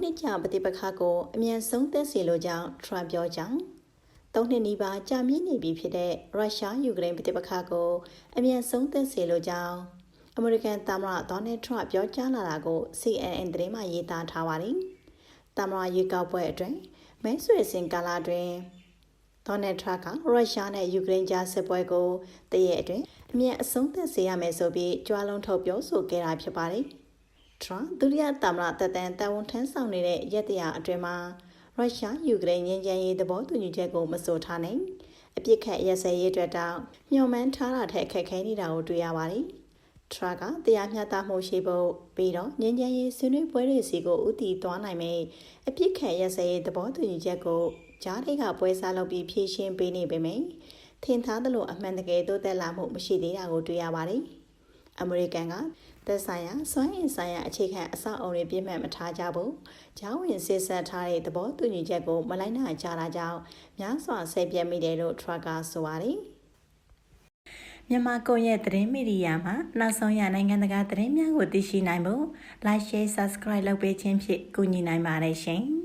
နှစ်ကြာပဋိပက္ခကိုအမြန်ဆုံးသက်စေလိုကြောင်းထရန့်ပြောကြောင်းသုံးနှစ်နီးပါးကြာမြင့်နေပြီဖြစ်တဲ့ရုရှားယူကရိန်းပဋိပက္ခကိုအမြန်ဆုံးသက်စေလိုကြောင်းအမေရိကန်သမ္မတဒေါ်နယ်ထရန့်ပြောကြားလာတာကို CNN သတင်းမှရေးသားထားပါတယ်။သမ္မတရွေးကောက်ပွဲအတွင်းမဲဆွယ်စင်ကာလအတွင်းဒေါ်နယ်ထရန့်ကရုရှားနဲ့ယူကရိန်းကြားစစ်ပွဲကိုတရက်အတွင်းအမြန်အဆုံးသတ်စေရမယ်ဆိုပြီးကြွားလုံးထုတ်ပြောဆိုခဲ့တာဖြစ်ပါတယ်။ ထရန့်ဒုတိယသမ္မတတက်တန်တာဝန်ထမ်းဆောင်နေတဲ့ရက်တရာအတွင်းမှာရုရှားယူကရိန်းငြိမ်းချမ်းရေးသဘောတူညီချက်ကိုမဆိုထားနိုင်အပြစ်ခတ်ရက်စဲရေးအတွက်တောင်ညှော်မှန်းထားတာထက်ခက်ခဲနေတာကိုတွေ့ရပါတယ်။ထရကတရားမျှတမှုရှိဖို့ပြီးတော့ငြိမ်းချမ်းရေးဆွေးနွေးပွဲတွေစီကိုဥတီသွားနိုင်မယ်အပြစ်ခတ်ရက်စဲရေးသဘောတူညီချက်ကိုကြားတွေကပွဲစားလုပ်ပြီးဖြည့်ရှင်းပေးနေပေမယ့်ထင်ထားသလိုအမှန်တကယ်တိုးတက်လာမှုမရှိသေးတာကိုတွေ့ရပါတယ်။ အမေရိကန်ကသက်ဆိုင်ရာစွမ်းအင်ဆိုင်ရာအခြေခံအဆောက်အအုံတွေပြည့်မှတ်မထားကြဘူး။ဂျောင်းဝင်စစ်ဆက်ထားတဲ့သဘောတူညီချက်ကိုမလိုက်နိုင်ကြတာကြောင့်များစွာဆက်ပြတ်မိတယ်လို့ထရကဆိုပါတယ်။မြန်မာကွန်ရဲ့သတင်းမီဒီယာမှာနောက်ဆုံးရနိုင်ငံတကာသတင်းများကိုသိရှိနိုင်ဖို့ Like Share Subscribe လုပ်ပေးခြင်းဖြင့်ကူညီနိုင်ပါတယ်ရှင်။